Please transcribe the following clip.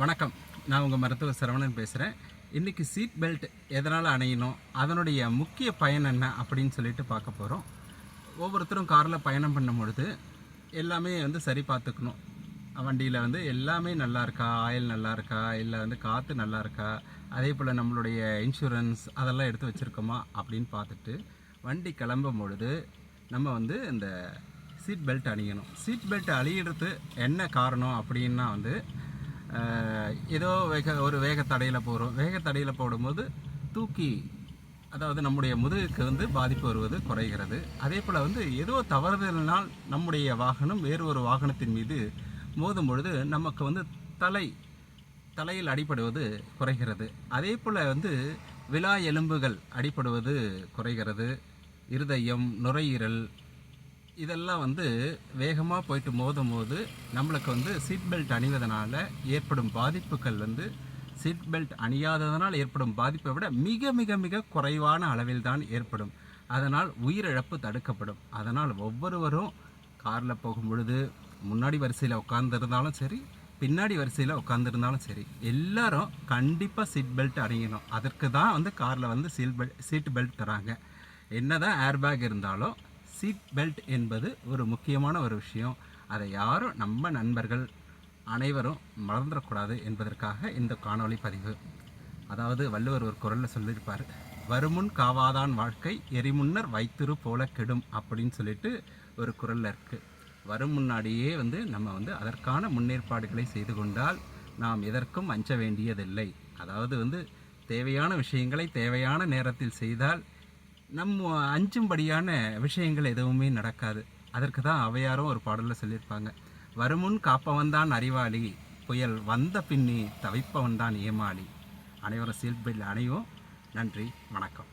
வணக்கம். நான் உங்கள் மருத்துவ சரவணன் பேசுகிறேன் இன்றைக்கி சீட் பெல்ட் எதனால் அணையணும்? அதனுடைய முக்கிய பயன் என்ன அப்படின்னு சொல்லிட்டு பார்க்க போகிறோம் ஒவ்வொருத்தரும் காரில் பயணம் பண்ணும் பொழுது எல்லாமே வந்து சரி பார்த்துக்கணும். வண்டியில் வந்து எல்லாமே நல்லா இருக்கா? ஆயில் நல்லா இருக்கா? இல்லை வந்து காற்று நல்லா இருக்கா? அதே போல் நம்மளுடைய இன்சூரன்ஸ் அதெல்லாம் எடுத்து வச்சுருக்கோமா? அப்படின்னு பார்த்துட்டு வண்டி கிளம்பும் பொழுது நம்ம வந்து இந்த சீட் பெல்ட் அணியணும். சீட் பெல்ட் அணியிறது என்ன காரணம் அப்படின்னா வந்து ஏதோ வேக ஒரு வேகத்தடையில் போகிறோம் வேகத்தடையில் போடும்போது தூக்கி அதாவது நம்முடைய முதுகுக்கு வந்து பாதிப்பு வருவது குறைகிறது. அதே போல் வந்து ஏதோ தவறுதலினால் நம்முடைய வாகனம் வேறு ஒரு வாகனத்தின் மீது மோதும் பொழுது நமக்கு வந்து தலை தலையில் அடிபடுவது குறைகிறது. அதே போல் வந்து விலா எலும்புகள் அடிபடுவது குறைகிறது. இருதயம் நுரையீரல் இதெல்லாம் வந்து வேகமாக போயிட்டு மோதும் போது நம்மளுக்கு வந்து சீட் பெல்ட் அணிவதனால் ஏற்படும் பாதிப்புகள் வந்து சீட் பெல்ட் அணியாததனால் ஏற்படும் பாதிப்பை விட மிக மிக மிக குறைவான அளவில் தான் ஏற்படும். அதனால் உயிரிழப்பு தடுக்கப்படும். அதனால் ஒவ்வொருவரும் காரில் போகும் பொழுது முன்னாடி வரிசையில் உட்காந்துருந்தாலும் சரி பின்னாடி வரிசையில் உட்காந்துருந்தாலும் சரி எல்லாரும் கண்டிப்பாக சீட் பெல்ட் அணியணும். அதற்கு தான் வந்து காரில் வந்து சீட் பெல்ட் சீட் பெல்ட் தராங்க. என்ன தான் ஏர் ஏர்பேக் இருந்தாலும் சீட் பெல்ட் என்பது ஒரு முக்கியமான ஒரு விஷயம். அதை யாரும் நம்ம நண்பர்கள் அனைவரும் மறந்துடக்கூடாது என்பதற்காக இந்த காணொளி பதிவு. அதாவது வள்ளுவர் ஒரு குரலில் சொல்லியிருப்பார் வருமுன் காவாதான் வாழ்க்கை எரிமுன்னர் வைத்திரு போல கெடும் அப்படின்னு சொல்லிட்டு ஒரு குரலில் இருக்குது வரும் முன்னாடியே வந்து நம்ம வந்து அதற்கான முன்னேற்பாடுகளை செய்து கொண்டால் நாம் எதற்கும் அஞ்ச வேண்டியதில்லை. அதாவது வந்து தேவையான விஷயங்களை தேவையான நேரத்தில் செய்தால் நம்ம அஞ்சும்படியான விஷயங்கள் எதுவுமே நடக்காது. அதற்கு தான் அவையாரும் ஒரு பாடலில் சொல்லியிருப்பாங்க. வருமுன் காப்பவன் தான் அறிவாளி புயல் வந்த பின்னே தவிப்பவன் தான் ஏமாளி. அனைவரும் சீட் பெல்ட் அணைவோம். நன்றி வணக்கம்.